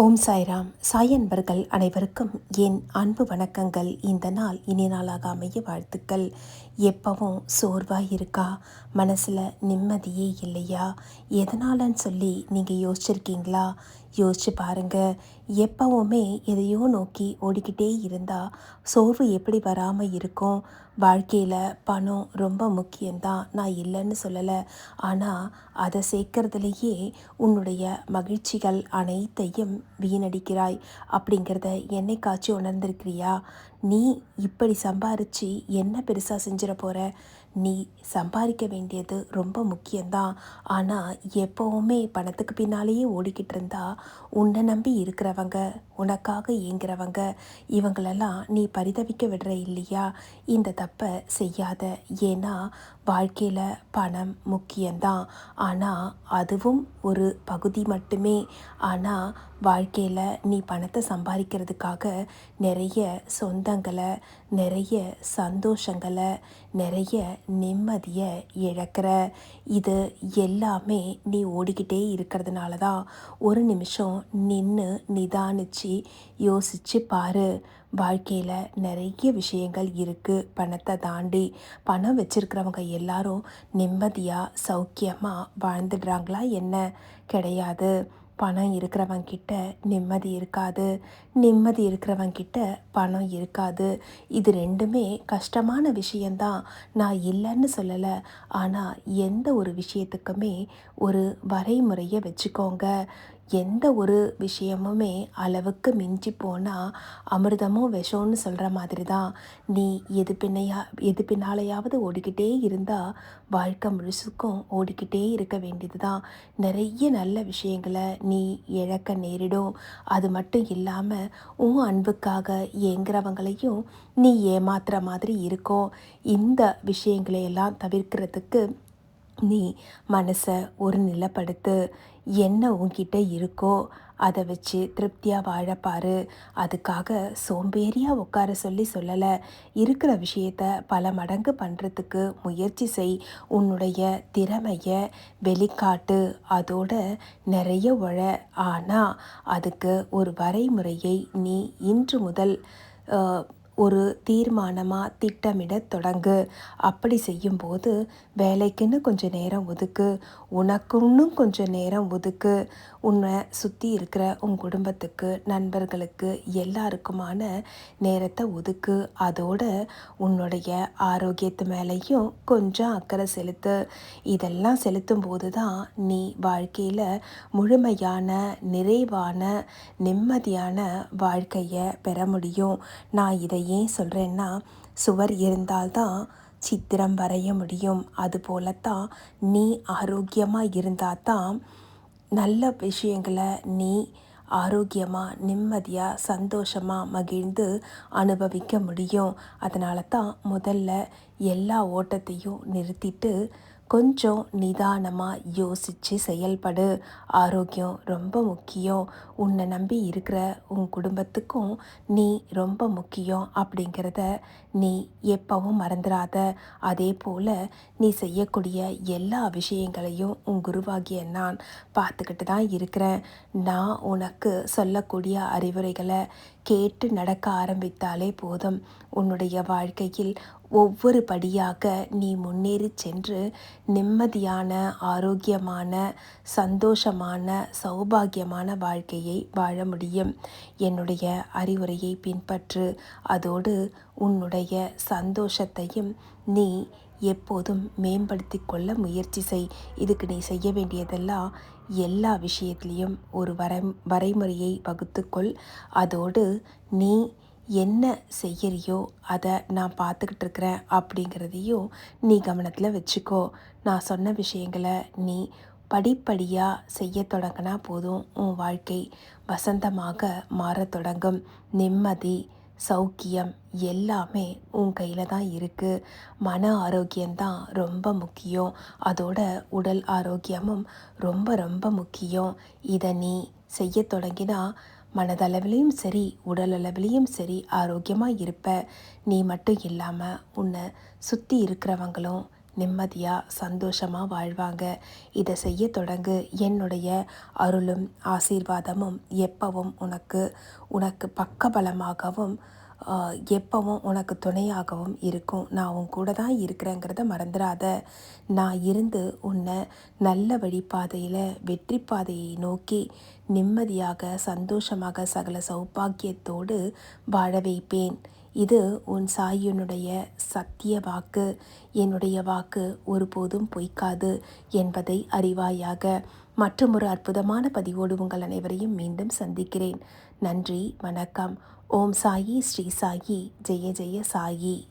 ஓம் சாய்ராம். சாய் அன்பர்கள் அனைவருக்கும் என் அன்பு வணக்கங்கள். இந்த நாள் இனி நாளாக அமைய வாழ்த்துக்கள். எப்பவும் சோர்வாக இருக்கா மனசில் நிம்மதியே இல்லையா? எதனாலன்னு சொல்லி நீங்கள் யோசிச்சிருக்கீங்களா? யோசிச்சு பாருங்கள் எப்பவுமே எதையோ நோக்கி ஓடிக்கிட்டே இருந்தால் சோர்வு எப்படி வராமல் இருக்கும்? வாழ்க்கையில் பணம் ரொம்ப முக்கியம்தான். நான் இல்லைன்னு சொல்லலை. ஆனால் அதை சேர்க்கறதுலேயே உன்னுடைய மகிழ்ச்சிகள் அனைத்தையும் வீணடிக்கிறாய். அப்படிங்கிறத என்னை காட்சி உணர்ந்திருக்கிறியா? நீ இப்படி சம்பாரித்து என்ன பெருசாக செஞ்சு போகிற நீ சம்பாதிக்க வேண்டியது ரொம்ப முக்கியம்தான். ஆனால் எப்போவுமே பணத்துக்கு பின்னாலேயே ஓடிக்கிட்டு இருந்தா உன்னை நம்பி இருக்கிறவங்க உனக்காக இயங்குறவங்க இவங்களெல்லாம் நீ பரிதவிக்க விடுற இல்லையா? இந்த தப்பை செய்யாத. ஏன்னா வாழ்க்கையில் பணம் முக்கியம்தான். ஆனால் அதுவும் ஒரு பகுதி மட்டுமே. ஆனால் வாழ்க்கையில் நீ பணத்தை சம்பாதிக்கிறதுக்காக நிறைய சொந்தங்களை நிறைய சந்தோஷங்களை நிறைய நிம்மதியை இழக்கிற. இது எல்லாமே நீ ஓடிக்கிட்டே இருக்கிறதுனால தான் ஒரு நிமிஷம் நின்று நிதானித்து யோசித்து பாரு. வாழ்க்கையில் நிறைய விஷயங்கள் இருக்குது பணத்தை தாண்டி பணம் வச்சுருக்கிறவங்க எல்லாரும் நிம்மதியாக சௌக்கியமாக வாழ்ந்துடுறாங்களா என்ன? கிடையாது. பணம் இருக்கிறவங்கிட்ட நிம்மதி இருக்காது. நிம்மதி இருக்கிறவங்கிட்ட பணம் இருக்காது. இது ரெண்டுமே கஷ்டமான விஷயந்தான் நான் இல்லைன்னு சொல்லலை. ஆனால் எந்த ஒரு விஷயத்துக்குமே ஒரு வரைமுறையை வச்சுக்கோங்க. எந்த ஒரு விஷயமுமே அளவுக்கு மிஞ்சி போனால் அமிர்தமும் விஷம்னு சொல்கிற மாதிரி தான் நீ எது பின்னையா எது பின்னாலையாவது ஓடிக்கிட்டே இருந்தால் வாழ்க்கை முழுசுக்கும் ஓடிக்கிட்டே இருக்க வேண்டியது தான் நிறைய நல்ல விஷயங்களை நீ இழக்க நேரிடும். அது மட்டும் இல்லாமல் உன் அன்புக்காக ஏங்குறவங்களையும் நீ ஏமாத்துற மாதிரி இருக்கும் இந்த விஷயங்களையெல்லாம் தவிர்க்கிறதுக்கு நீ மனசை ஒரு நிலப்படுத்து. என்ன உன்கிட்ட இருக்கோ அதை வச்சு திருப்தியாக வாழப்பாரு. அதுக்காக சோம்பேறியாக உட்கார சொல்லி சொல்லலை. இருக்கிற விஷயத்த பல மடங்கு பண்ணுறதுக்கு முயற்சி செய். உன்னுடைய திறமையை வெளிக்காட்டு. அதோட நிறைய உழ. ஆனால் அதுக்கு ஒரு வரைமுறையை நீ இன்று முதல் ஒரு தீர்மானமாக திட்டமிட தொடங்கு. அப்படி செய்யும்போது வேலைக்குன்னு கொஞ்சம் நேரம் ஒதுக்கு. உனக்குன்னு கொஞ்சம் நேரம் ஒதுக்கு. உன்னை சுற்றி இருக்கிற உன் குடும்பத்துக்கு நண்பர்களுக்கு எல்லாருக்குமான நேரத்தை ஒதுக்கு. அதோட உன்னுடைய ஆரோக்கியத்து மேலேயும் கொஞ்சம் அக்கறை செலுத்து. இதெல்லாம் செலுத்தும் போது தான் நீ வாழ்க்கையில் முழுமையான நிறைவான நிம்மதியான வாழ்க்கையை பெற முடியும். நான் இதை ஏன் சொல்கிறேன்னா சுவர் இருந்தால்தான் சித்திரம் வரைய முடியும். அதுபோலத்தான் நீ ஆரோக்கியமாக இருந்தால் தான் நல்ல விஷயங்களை நீ ஆரோக்கியமாக நிம்மதியாக சந்தோஷமாக மகிழ்ந்து அனுபவிக்க முடியும். அதனால தான் முதல்ல எல்லா ஓட்டத்தையும் நிறுத்திட்டு கொஞ்சம் நிதானமாக யோசித்து செயல்படு. ஆரோக்கியம் ரொம்ப முக்கியம். உன்னை நம்பி இருக்கிற உன் குடும்பத்துக்கும் நீ ரொம்ப முக்கியம் அப்படிங்கிறத நீ எப்பவும் மறந்துடாத அதே போல் நீ செய்யக்கூடிய எல்லா விஷயங்களையும் உன் குருவாகிய நான் பார்த்துக்கிட்டு தான் இருக்கிறேன். நான் உனக்கு சொல்லக்கூடிய அறிவுரைகளை கேட்டு நடக்க ஆரம்பித்தாலே போதும். உன்னுடைய வாழ்க்கையில் ஒவ்வொரு படியாக நீ முன்னேறி சென்று நிம்மதியான ஆரோக்கியமான சந்தோஷமான சௌபாகியமான வாழ்க்கையை வாழ முடியும். என்னுடைய அறிவுரையை பின்பற்று. அதோடு உன்னுடைய சந்தோஷத்தையும் நீ எப்போதும் மேம்படுத்தி கொள்ள முயற்சி செய். இதுக்கு நீ செய்ய வேண்டியதெல்லாம் எல்லா விஷயத்துலேயும் ஒரு வரை வரைமுறையை வகுத்துக்கொள் அதோடு நீ என்ன செய்யறியோ அதை நான் பார்த்துக்கிட்டு இருக்கிறேன் அப்படிங்கிறதையும் நீ கவனத்தில் வச்சுக்கோ. நான் சொன்ன விஷயங்களை நீ படிப்படியாக செய்ய தொடங்கினா போதும் உன் வாழ்க்கை வசந்தமாக மாறத் தொடங்கும். நிம்மதி சௌக்கியம் எல்லாமே உன் கையில் தான் இருக்குது மன ஆரோக்கியம்தான் ரொம்ப முக்கியம். அதோட உடல் ஆரோக்கியமும் ரொம்ப ரொம்ப முக்கியம். இதை நீ செய்ய தொடங்கினா மனதளவிலையும் சரி உடல் அளவிலையும் சரி ஆரோக்கியமாக இருப்ப. நீ மட்டும் இல்லாமல் உன்னை சுற்றி இருக்கிறவங்களும் நிம்மதியாக சந்தோஷமாக வாழ்வாங்க. இதை செய்ய தொடங்கு. என்னுடைய அருளும் ஆசீர்வாதமும் எப்பவும் உனக்கு உனக்கு பக்கபலமாகவும் எப்பவும் உனக்கு துணையாகவும் இருக்கும். நான் உன் கூட தான் இருக்கிறேங்கிறத மறந்துடாத நான் இருந்து உன்னை நல்ல வழிப்பாதையில் வெற்றி பாதையை நோக்கி நிம்மதியாக சந்தோஷமாக சகல சௌபாக்கியத்தோடு வாழ வைப்பேன். இது உன் சாயினுடைய சத்திய வாக்கு. என்னுடைய வாக்கு ஒருபோதும் பொய்க்காது என்பதை அறிவாயாக. மற்றும் ஒரு அற்புதமான பதிவோடு உங்கள் அனைவரையும் மீண்டும் சந்திக்கிறேன். நன்றி வணக்கம். ஓம் சாயி ஸ்ரீ சாயி. ஜெய ஜெய சாயி.